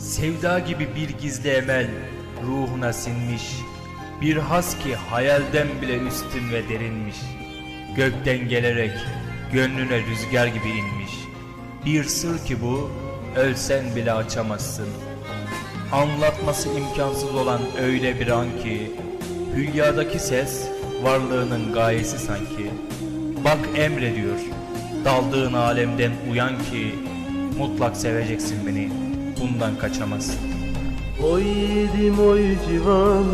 Sevda gibi bir gizli emel ruhuna sinmiş. Bir has ki hayalden bile üstün ve derinmiş. Gökten gelerek gönlüne rüzgar gibi inmiş. Bir sır ki bu ölsen bile açamazsın. Anlatması imkansız olan öyle bir an ki Hülyadaki ses varlığının gayesi sanki Bak emrediyor Daldığın alemden uyan ki Mutlak seveceksin beni Bundan kaçamazsın. Oy yiğidim oy civan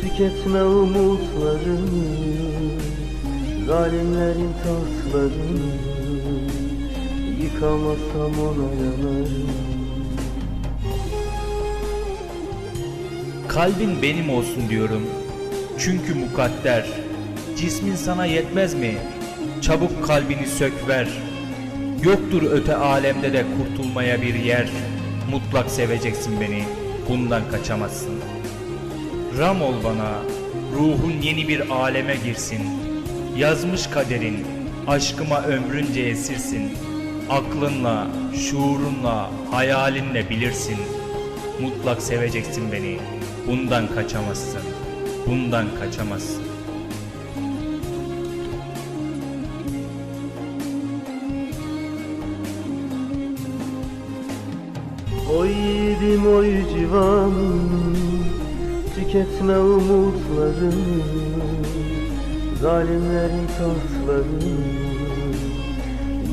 Tüketme umutlarını Zalimlerin tahtlarını Yıkamasam ona yanarım Kalbin benim olsun diyorum. Çünkü mukadder. Cismin sana yetmez mi? Çabuk kalbini sök ver Yoktur öte alemde de kurtulmaya bir yer. Mutlak seveceksin beni Bundan kaçamazsın. Ram ol bana Ruhun yeni bir aleme girsin. Yazmış kaderin Aşkıma ömrünce esirsin. Aklınla, şuurunla, hayalinle bilirsin. Mutlak seveceksin beni Bundan kaçamazsın Bundan kaçamazsın Oy yiğidim oy civan Tüketme umutlarını Zalimlerin tahtlarını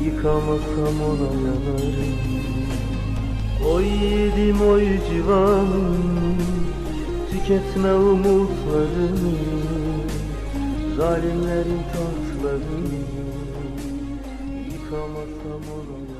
Yıkamasam ona yanarım. Oy yiğidim oy civan Tüketme umutlarını Zalimlerin tahtlarını Yıkamasam ona yanarım